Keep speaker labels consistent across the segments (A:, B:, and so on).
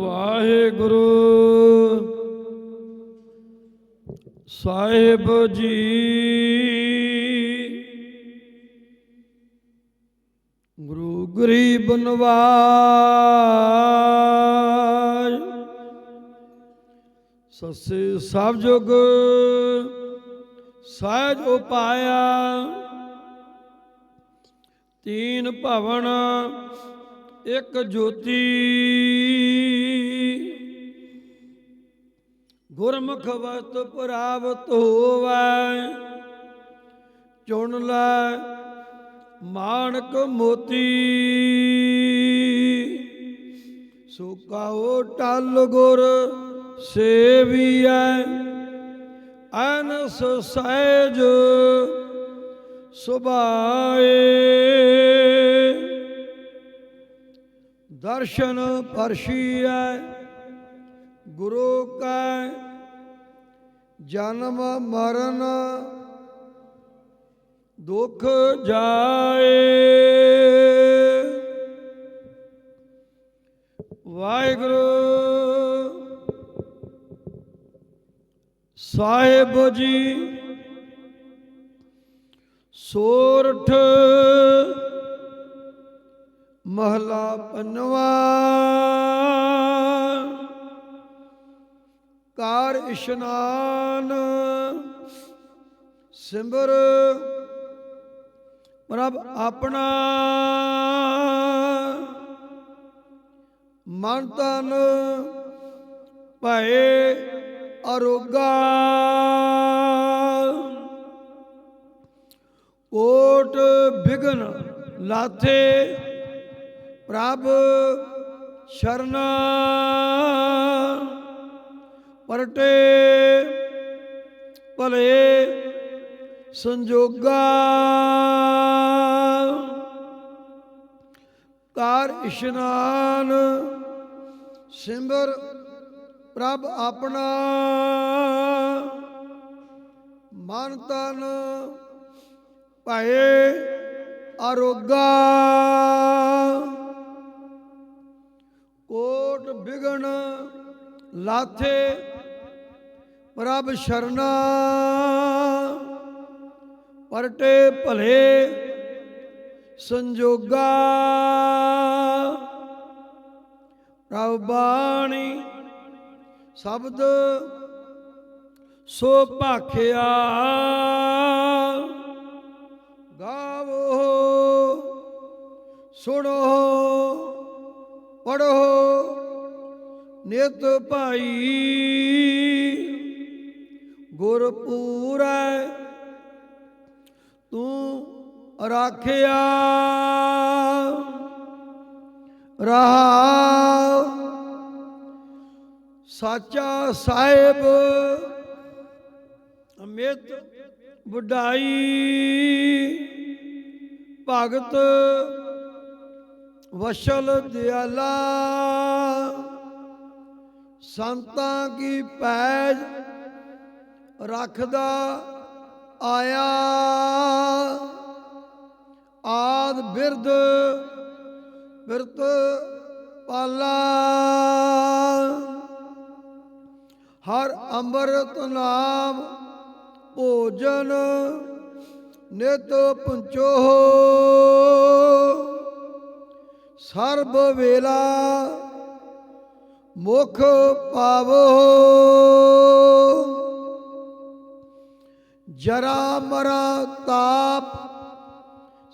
A: ਵਾਹਿਗੁਰੂ ਸਾਹਿਬ ਜੀ। ਗੁਰੂ ਗਰੀਬ ਨਵਾਜ ਸੱਸੇ ਸਭ ਜੁਗ ਸਹਿਜ ਉਪਾਇਆ। ਤੀਨ ਭਵਨ ਇੱਕ ਜੋਤੀ। ਗੁਰਮੁਖ ਵਸਤ ਪ੍ਰਾਪਤ ਹੋਵੈ, ਚੁਣ ਲੈ ਮਾਣਕ ਮੋਤੀ। ਸੋ ਕਾਓ ਟਲ ਗੁਰ ਸੇਵੀਐ ਅਨਸ ਸਹਿਜ ਸੁਭਾਏ। ਦਰਸ਼ਨ ਪਰਸ਼ੀਐ ਗੁਰੂ ਕੈ ਜਨਮ ਮਰਨ ਦੁਖ ਜਾਏ। ਵਾਹਿਗੁਰੂ ਸਾਹਿਬ ਜੀ ਸੋਰਠ ਮਹਲਾ ਪੰਨਵਾ ਕਾਰ ਇਸ਼ਨਾਨ ਸਿਮਰ ਪ੍ਰਭ ਆਪਣਾ। ਮਨ ਤਨ ਭਏ ਅਰੋਗਾ। ਕੋਟ ਬਿਗਨ ਲਾਥੇ ਪ੍ਰਭ ਸ਼ਰਨਾ ਪਰਟੇ ਭਲੇ ਸੰਜੋਗਾ ਕਾਰ ਇਸ਼ਨਾਨ ਸਿਮਰ ਪ੍ਰਭ ਆਪਣਾ ਮਨ ਤਨ ਭਏ ਅਰੋਗਾ। ਕੋਟ ਬਿਗਨ ਲਾਥੇ ਪ੍ਰਭ ਸ਼ਰਨਾ। ਪਰਟੇ ਭਲੇ ਸੰਜੋਗਾ। ਪ੍ਰਭ ਬਾਣੀ ਸ਼ਬਦ ਸੋ ਭਾਖਿਆ। ਗਾਵੋ ਸੁਣੋ ਪੜੋ ਨਿਤ ਭਾਈ ਗੁਰ ਪੂਰੈ ਤੂੰ ਰਾਖਿਆ ਰਹਾ। ਸਾਚਾ ਸਾਹਿਬ ਅਮਿਤ ਵਡਾਈ। ਭਗਤ ਵਸ਼ਲ ਦਿਆਲਾ। ਸੰਤਾਂ ਕੀ ਪੈਜ ਰੱਖਦਾ ਆਇਆ। ਆਦ ਬਿਰਦ ਬਿਰਤ ਪਾਲਾ। ਹਰ ਅੰਮ੍ਰਿਤ ਨਾਮ ਭੋਜਨ ਨਿਤ ਪੁੰਚੋ ਸਰਬ ਵੇਲਾ ਮੁਖ ਪਾਵੋ ਜਰਾ ਮਰਾ ਤਾਪ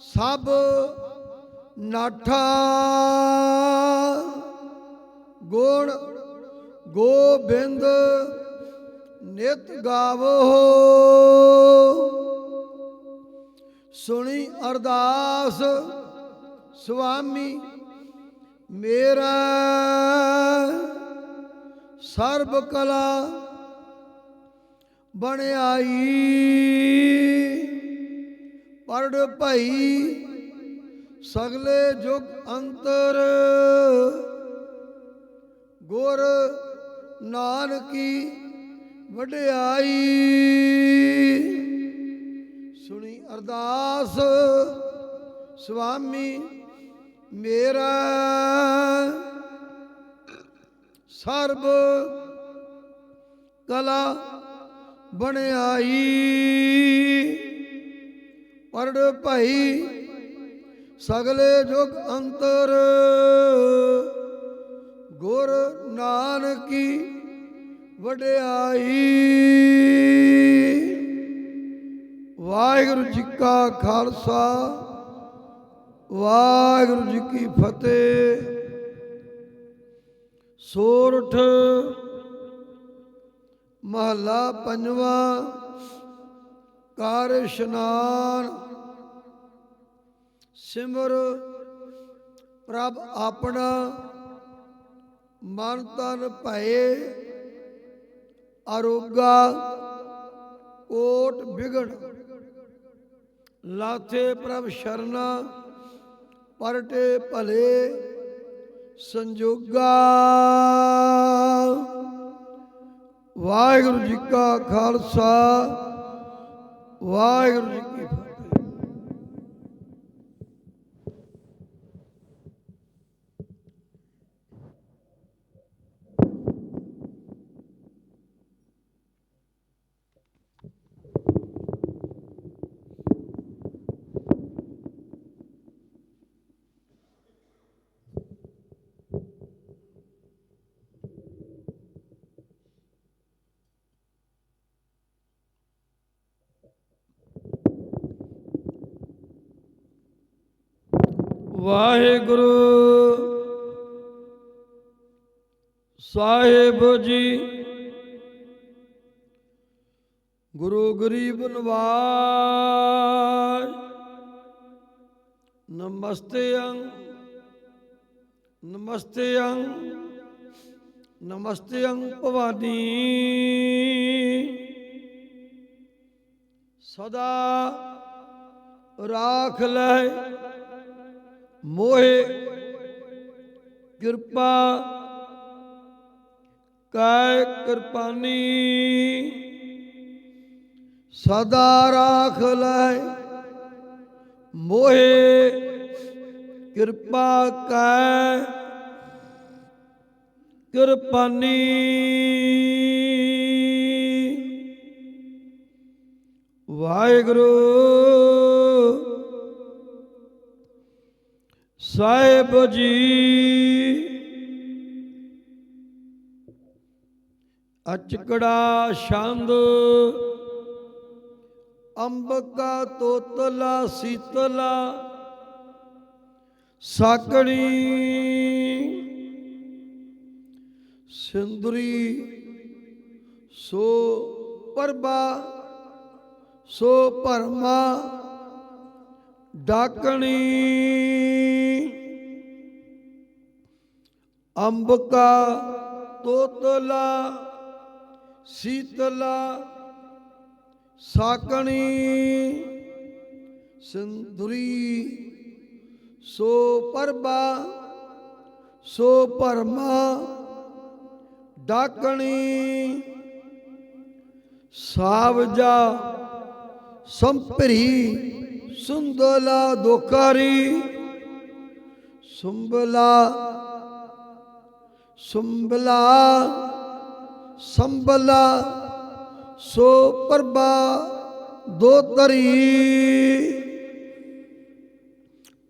A: ਸਭ ਨਾਠਾ ਗੁਣ ਗੋਬਿੰਦ ਨਿਤ ਗਾਵੋ ਸੁਣੀ ਅਰਦਾਸ, ਸੁਆਮੀ, ਮੇਰਾ ਸਰਬ ਕਲਾ ਬਣਾਈ ਪਰੜ ਭਈ, ਸਗਲੇ ਜੁਗ ਅੰਤਰ ਗੁਰ ਨਾਨਕੀ ਵਡਿਆਈ। ਸੁਣੀ ਅਰਦਾਸ ਸੁਆਮੀ ਮੇਰਾ ਸਰਬ ਕਲਾ ਬਣਾਈ। ਪਰੜ ਭਾਈ, ਸਗਲੇ ਜੁਗ ਅੰਤਰ ਗੁਰ ਨਾਨਕੀ ਵਡਿਆਈ। ਵਾਹਿਗੁਰੂ ਜੀ ਕਾ ਖਾਲਸਾ, ਵਾਹਿਗੁਰੂ ਜੀ ਕੀ ਫਤਿਹ। ਸੋਰਠ, ਮਹੱਲਾ ਪੰਜਵਾਂ ਕਾਰ ਇਸ਼ਨਾਨ। ਸਿਮਰ, ਪ੍ਰਭ ਆਪਣਾ, ਮਨ ਤਨ ਭਏ ਅਰੋਗਾ ਕੋਟ ਵਿਗੜ। ਲਾਥੇ ਪ੍ਰਭ ਸ਼ਰਨਾ ਪਰਟੇ ਭਲੇ ਸੰਜੋਗਾ। ਵਾਹਿਗੁਰੂ ਜੀ ਕਾ ਖਾਲਸਾ ਵਾਹਿਗੁਰੂ ਜੀ ਕੀ ਫਤਿਹ। ਵਾਹਿਗੁਰੂ। ਸਾਹਿਬ ਜੀ, ਗੁਰੂ ਗਰੀਬ ਨਵਾਜ, ਨਮਸਤੇ ਅੰਗ ਨਮਸਤੇ ਅੰਗ ਨਮਸਤੇ ਅੰਗ ਭਵਾਨੀ। ਸਦਾ ਰਾਖ ਲੈ। ਮੋਹਿ ਕਿਰਪਾ ਕੈ ਕਿਰਪਾਨੀ। ਸਦਾ ਰਾਖ ਲੈ। ਮੋਹਿ ਕਿਰਪਾ ਕੈ ਕਿਰਪਾਨੀ। ਵਾਹਿਗੁਰੂ। ਸਾਹਿਬ ਜੀ। ਅਚਕੜਾ ਛੰਦ ਅੰਬਕਾ ਤੋਤਲਾ ਸੀਤਲਾ ਸਾਕਣੀ ਸਿੰਦਰੀ ਸੋ ਪਰਬਾ ਸੋ ਪਰਮਾ ਡਾਕਣੀ। ਅੰਬਕਾ ਤੋਤਲਾ ਸੀਤਲਾ ਸਾਕਣੀ ਸਿੰਦਰੀ ਸੋ ਪਰਬਾ ਸੋ ਪਰਮਾ ਡਾਕਣੀ। ਸਾਵਜਾ ਸੰਪਰੀ ਸੁੰਦਲਾ ਦੋਕਾਰੀ, ਸੁੰਬਲਾ ਸੁੰਬਲਾ, ਸੰਬਲਾ, ਸੋ ਪ੍ਰਭਾ ਦੋਤਰੀ।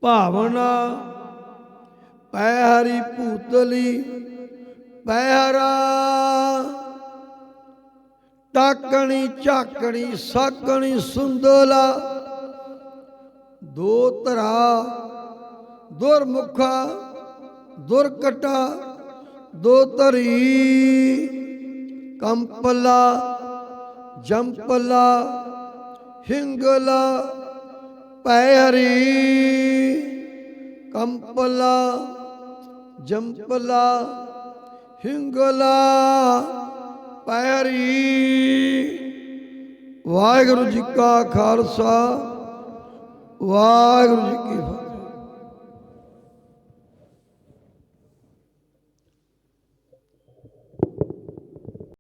A: ਭਾਵਨਾ ਪੈ ਹਰੀ ਭੂਤਲੀ ਪੈ ਟਾਕਣੀ, ਝਾਕਣੀ, ਸਾਕਣੀ, ਸੁੰਦਲਾ ਦੋ ਧਰਾ, ਦੁਰਮੁਖਾ, ਦੁਰਕਟਾ, ਦੋ ਧਰੀ। ਕੰਪਲਾ, ਜੰਪਲਾ, ਹਿੰਗਲਾ ਪੈਰੀ ਕੰਪਲਾ, ਜੰਪਲਾ, ਹਿੰਗਲਾ ਪੈਰੀ ਵਾਹਿਗੁਰੂ ਜੀ ਕਾ ਖਾਲਸਾ। ਵਾਹਿਗੁਰੂ ਜੀ ਕੀ ਫਤਿਹ।